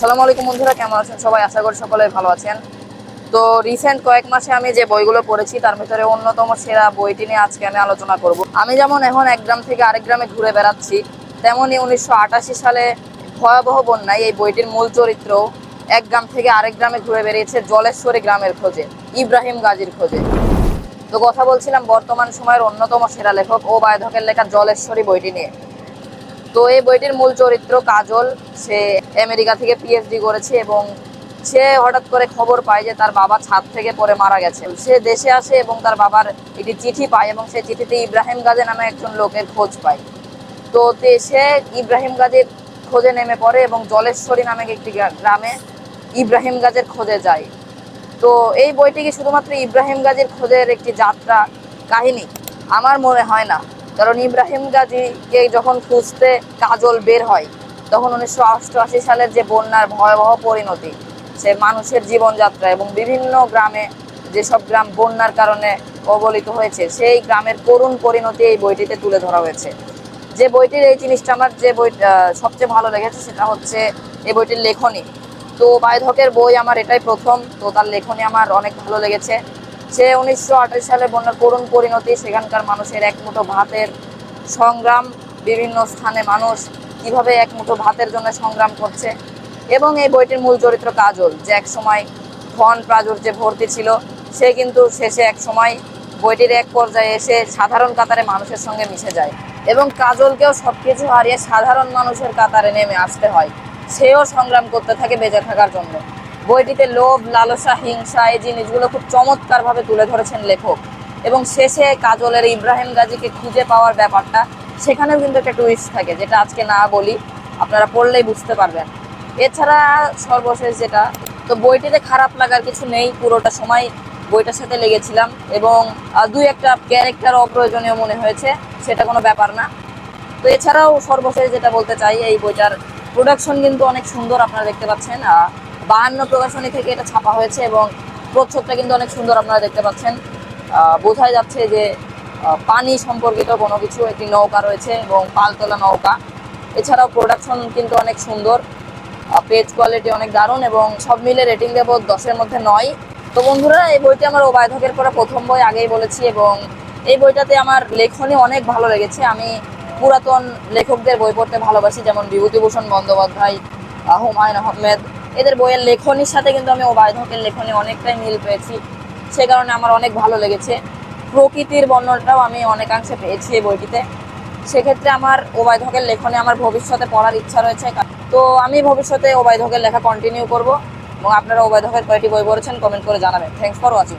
সালামু আলাইকুম বন্ধুরা, কেমন আছেন সবাই? আশা করি সকলে ভালো আছেন। তো রিসেন্ট কয়েক মাসে আমি যে বইগুলো পড়েছি, তার ভিতরে অন্যতম সেরা বইটি নিয়ে আজকে আমি আলোচনা করব। আমি যেমন এখন এক গ্রাম থেকে আরেক গ্রামে ঘুরে বেড়াচ্ছি তেমনই উনিশশো আটাশি সালে ভয়াবহ বন্যায় এই বইটির মূল চরিত্র এক গ্রাম থেকে আরেক গ্রামে ঘুরে বেরিয়েছে জলেশ্বরী গ্রামের খোঁজে, ইব্রাহিম গাজীর খোঁজে। তো কথা বলছিলাম বর্তমান সময়ের অন্যতম সেরা লেখক ও বায়ধকের লেখা জলেশ্বরী বইটি নিয়ে। তো এই বইটির মূল চরিত্র কাজল। সে আমেরিকা থেকে পিএইচডি করেছে এবং সে হঠাৎ করে খবর পায় যে তার বাবা ছাদ থেকে পরে মারা গেছে। সে দেশে আসে এবং তার বাবার একটি চিঠি পায় এবং সেই চিঠিতে ইব্রাহিম গাজী নামে একজন লোকের খোঁজ পায়। তো সে ইব্রাহিম গাজীর খোঁজে নেমে পড়ে এবং জলেশ্বরী নামে একটি গ্রামে ইব্রাহিম গাজের খোঁজে যায়। তো এই বইটি কি শুধুমাত্র ইব্রাহিম গাজীর খোঁজের একটি যাত্রা কাহিনী? আমার মনে হয় না। কারণ ইব্রাহিম গাজীকে যখন খুঁজতে কাজল বের হয়, তখন উনিশশো অষ্টআশি সালের যে বন্যার ভয়াবহ পরিণতি, সে মানুষের জীবনযাত্রা এবং বিভিন্ন গ্রামে যেসব গ্রাম বন্যার কারণে কবলিত হয়েছে, সেই গ্রামের করুণ পরিণতি এই বইটিতে তুলে ধরা হয়েছে। যে বইটির এই জিনিসটা আমার যে বই সবচেয়ে ভালো লেগেছে সেটা হচ্ছে এই বইটির লেখনী। তো বায়ধকের বই আমার এটাই প্রথম, তো তার লেখনী আমার অনেক ভালো লেগেছে। সে উনিশশো আঠাশ সালে বন্যার করুণ পরিণতি, সেখানকার মানুষের এক মুঠো ভাতের সংগ্রাম, বিভিন্ন স্থানে মানুষ কীভাবে এক মুঠো ভাতের জন্য সংগ্রাম করছে এবং এই বইটির মূল চরিত্র কাজল, যে এক সময় ধন প্রাচুর্যে ভর্তি ছিল, সে কিন্তু শেষে এক সময় বইটির এক পর্যায়ে এসে সাধারণ কাতারে মানুষের সঙ্গে মিশে যায় এবং কাজলকেও সব কিছু হারিয়ে সাধারণ মানুষের কাতারে নেমে আসতে হয়। সেও সংগ্রাম করতে থাকে বেঁচে থাকার জন্য। বইটিতে লোভ, লালসা, হিংসা এই জিনিসগুলো খুব চমৎকারভাবে তুলে ধরেছেন লেখক। এবং শেষে কাজলের ইব্রাহিম গাজীকে খুঁজে পাওয়ার ব্যাপারটা, সেখানেও কিন্তু একটা টুইস্ট থাকে, যেটা আজকে না বলি, আপনারা পড়লেই বুঝতে পারবেন। এছাড়া সর্বশেষ যেটা, তো বইটিতে খারাপ লাগার কিছু নেই, পুরোটা সময় বইটার সাথে লেগেছিলাম এবং দুই একটা ক্যারেক্টার অপ্রয়োজনীয় মনে হয়েছে, সেটা কোনো ব্যাপার না। তো এছাড়াও সর্বশেষ যেটা বলতে চাই, এই বইটার প্রোডাকশন কিন্তু অনেক সুন্দর আপনারা দেখতে পাচ্ছেন বাহান্ন প্রকাশনী থেকে এটা ছাপা হয়েছে এবং প্রচ্ছদটা কিন্তু অনেক সুন্দর আপনারা দেখতে পাচ্ছেন। বোঝাই যাচ্ছে যে পানি সম্পর্কিত কোনো কিছু, একটি নৌকা রয়েছে এবং পালতোলা নৌকা। এছাড়াও প্রোডাকশন কিন্তু অনেক সুন্দর। পেজ কোয়ালিটি অনেক দারুণ এবং সব মিলে রেটিং দেবো দশের মধ্যে নয়। তো বন্ধুরা, এই বইটি আমার ওবায়ধকের পরে প্রথম বই, আগেই বলেছি এবং এই বইটাতে আমার লেখনী অনেক ভালো লেগেছে। আমি পুরাতন লেখকদের বই পড়তে ভালোবাসি, যেমন বিভূতিভূষণ বন্দ্যোপাধ্যায় হুমায়ুন আহমেদ এদের বইয়ের লেখনির সাথে কিন্তু আমি ওবায়ধকের লেখনে অনেকটাই মিল পেয়েছি। সে কারণে আমার অনেক ভালো লেগেছে। প্রকৃতির বর্ণনাটাও আমি অনেকাংশে পেয়েছি এই বইটিতে। সেক্ষেত্রে আমার ওবায়ধকের লেখনে আমার ভবিষ্যতে পড়ার ইচ্ছা রয়েছে। তো আমি ভবিষ্যতে ওবায়ধকের লেখা কন্টিনিউ করব এবং আপনারা ওবায়ধকের কয়টি বই পড়েছেন কমেন্ট করে জানাবেন। Thanks for watching